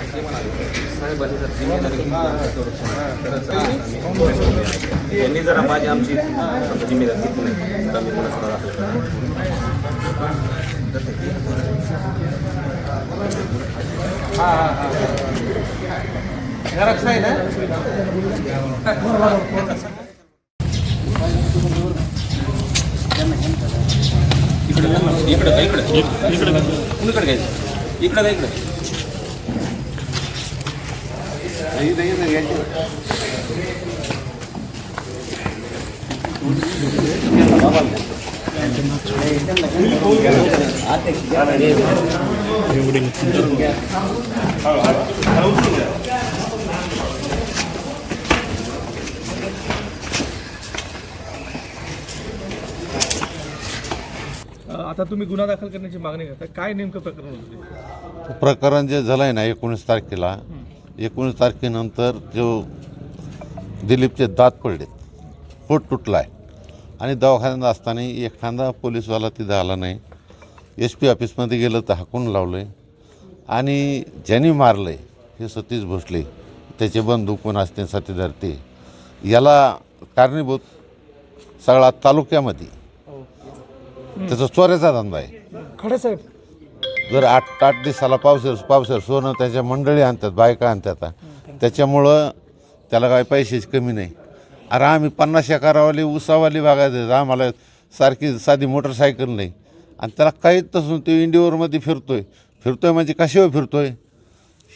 साहेबांनी जर जिम्मेदारी घेतली तरच आम्ही- यांनी जरा माझी आमची जिम्मेदारी घेतली नाही तर आम्ही कोणाचा दाखल करणार. इकडे इकडे का इकडे इकडे कुणीकडे घ्यायचं इकडे का इकडे आता तुम्ही गुन्हा दाखल करण्याची मागणी करता. काय नेमकं प्रकरण होतं ते? प्रकरण जे झालं आहे ना एकोणीस तारखेला एकोणीस तारखेनंतर जो दिलीपचे दात पडले पोट तुटला आहे आणि दवाखान्यात असताना एखादा पोलीसवाला तिथं आला नाही. एस पी ऑफिसमध्ये गेलं तर हाकून लावलं आहे आणि ज्यांनी मारलं हे सतीश भोसले त्याचे बंधू कोण असते साथीदार ते याला कारणीभूत सगळा तालुक्यामध्ये त्याचा चोऱ्याचा धंदा आहे खडे साहेब. जर आठ आठ दिवसाला पावसर पावसर सोनं त्याच्या मंडळी आणतात बायका आणतात. त्याच्यामुळं त्याला काय पैशाची कमी नाही. अरे आम्ही पन्नास एकरावाली उसावाली बागायत आम्हाला सारखी साधी मोटरसायकल नाही. आणि त्याला काहीच तसून तो इंडिओरमध्ये फिरतोय. फिरतोय म्हणजे कशावर फिरतोय?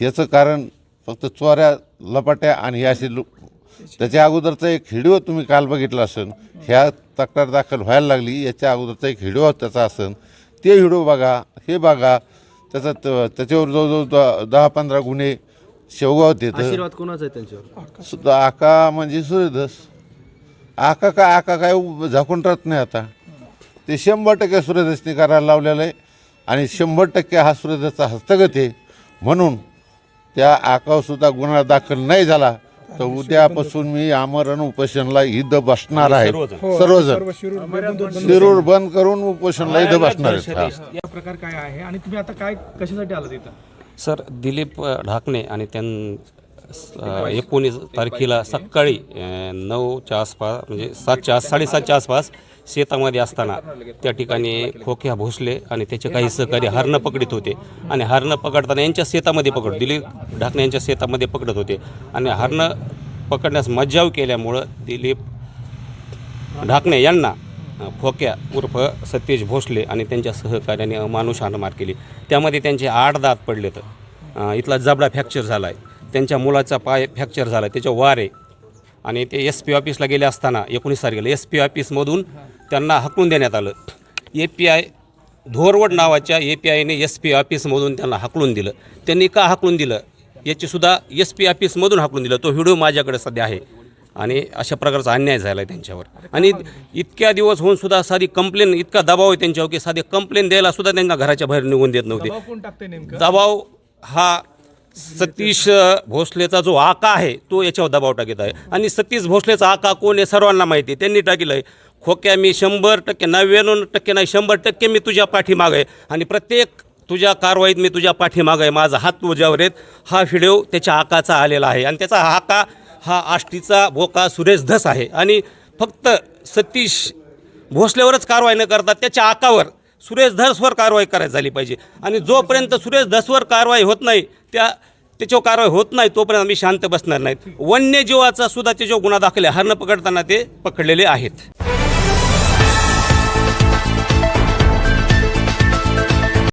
ह्याचं कारण फक्त चोऱ्या लपाट्या आणि हे असे लो त्याच्या अगोदरचा एक व्हिडिओ तुम्ही काल बघितला असेल. ह्या तक्रार दाखल व्हायला लागली. याच्या अगोदरचा एक व्हिडिओ त्याचा असेल ते व्हिडिओ बघा हे बघा. त्याचा त- त्याच्यावर जवळजवळ द- दहा पंधरा गुन्हे शेवगावात येतं आशीर्वाद कोणाचा आहे त्यांच्यावर? सुद्धा आका म्हणजे सूर्यधस आका काय आका काय उभ- झाकून राहत नाही आता. ते शंभर टक्के सूर्यधसने करायला लावलेलं आहे. आणि शंभर टक्के हा सूर्यधसचा हस्तगत आहे. म्हणून त्या आकावसुद्धा गुन्हा दाखल नाही झाला. तर उद्यापासून मी आमरण उपोषणला इथं बसणार आहे. सर्वजण. शिरूर बंद करून. उपोषणला इथं बसणार आहेत हा. या प्रकार काय आहे? आणि तुम्ही आता काय कशासाठी आला तिथं सर दिलीप अ, ढाकणे आणि त्यां एकोणीस तारखेला सकाळी अ, नऊच्या आसपास म्हणजे सातच्या आस साडेसातच्या आसपास शेतामध्ये असताना त्या ठिकाणी खोक्या भोसले आणि त्याचे काही सहकारी हरणं पकडत होते. आणि हरणं पकडताना यांच्या शेतामध्ये पकड दिलीप ढाकणे यांच्या शेतामध्ये पकडत होते. आणि हरणं पकडण्यास मज्जाव केल्यामुळं दिलीप ढाकणे यांना खोक्या उर्फ सतीश भोसले आणि त्यांच्या सहकार्याने अमानुष हाणमार केली. त्यामध्ये त्यांचे आठ दात पडलेत. इथला जबडा फ्रॅक्चर झाला आहे त्यांच्या मुलाचा पाय फ्रॅक्चर झाला आहे त्याच्या वार. आहे आणि ते एस पी ऑफिसला गेले असताना एकोणीस तारखेला एस पी ऑफिसमधून त्यांना हकलून देण्यात आलं. ए पी आय धोरवड नावाच्या ए पी आयने एस पी ऑफिसमधून त्यांना हाकलून दिलं. त्यांनी का हाकलून दिलं? याचीसुद्धा एस पी ऑफिसमधून हाकलून दिलं. तो व्हिडिओ माझ्याकडे सध्या आहे. आणि अशा प्रकारचा अन्याय झाला आहे त्यांच्यावर. आणि इतक्या दिवस होऊन सुद्धा साधी कंप्लेन इतका दबाव आहे त्यांच्यावर की साधी कंप्लेन द्यायला सुद्धा त्यांना घराच्या बाहेर निघून देत नव्हते. दबाव हा सतीश भोसलेचा जो आका आहे तो याच्यावर दबाव टाकीत आहे. आणि सतीश भोसलेचा आका कोण आहे सर्वांना माहिती आहे. त्यांनी टाकलं आहे खोक्या मी शंभर टक्के नव्याण्णव टक्के नाही शंभर टक्के मी तुझ्या पाठीमाग आहे. आणि प्रत्येक तुझ्या कारवाईत मी तुझ्या पाठीमाग आहे. माझा हात तुझ्यावर आहेत. हा व्हिडिओ त्याच्या आकाचा आलेला आहे. आणि त्याचा आका हा आष्टीचा भोका सुरेश धस आहे. आणि फक्त सतीश भोसलेवरच कारवाई न करता त्याच्या आकावर सुरेश धसवर कारवाई करायची झाली पाहिजे. आणि जोपर्यंत सुरेश धसवर कारवाई होत नाही त्या त्याच्यावर कारवाई होत नाही तोपर्यंत आम्ही शांत बसणार नाहीत. वन्यजीवाचा सुद्धा त्याच्यावर गुन्हा दाखल आहे. हरणं पकडताना ते पकडलेले आहेत.